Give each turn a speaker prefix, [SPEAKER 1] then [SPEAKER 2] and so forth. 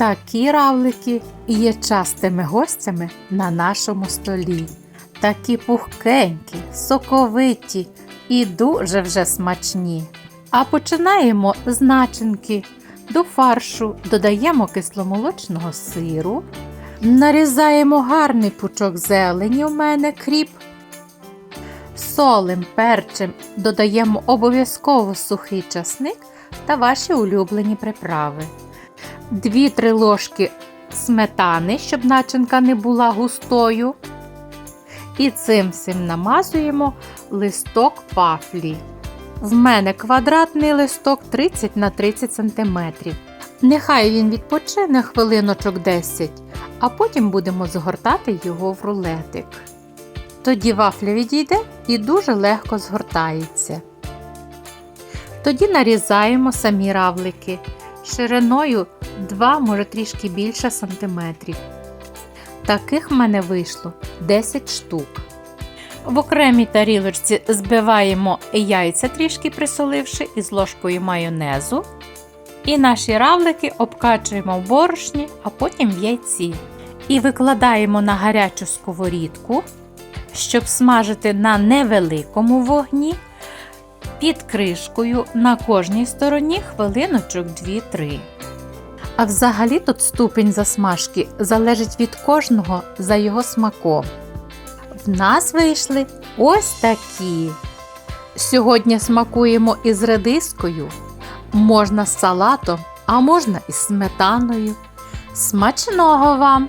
[SPEAKER 1] Такі равлики є частими гостями на нашому столі. Такі пухкенькі, соковиті і дуже вже смачні. А починаємо з начинки. До фаршу додаємо кисломолочного сиру, нарізаємо гарний пучок зелені у мене кріп, солим, перчим додаємо обов'язково сухий часник та ваші улюблені приправи. 2-3 ложки сметани, щоб начинка не була густою. І цим всім намазуємо листок пафлі. В мене квадратний листок 30 на 30 см. Нехай він відпочине хвилиночок 10, а потім будемо згортати його в рулетик. Тоді вафля відійде і дуже легко згортається. Тоді нарізаємо самі равлики шириною 2, може трішки більше сантиметрів. Таких в мене вийшло 10 штук. В окремій тарілочці збиваємо яйця, трішки присоливши із ложкою майонезу. І наші равлики обкачуємо в борошні, а потім в яйці. І викладаємо на гарячу сковорідку, щоб смажити на невеликому вогні під кришкою на кожній стороні хвилиночок 2-3. А взагалі тут ступінь засмажки залежить від кожного за його смаком. В нас вийшли ось такі. Сьогодні смакуємо із редискою, можна з салатом, а можна із сметаною. Смачного вам!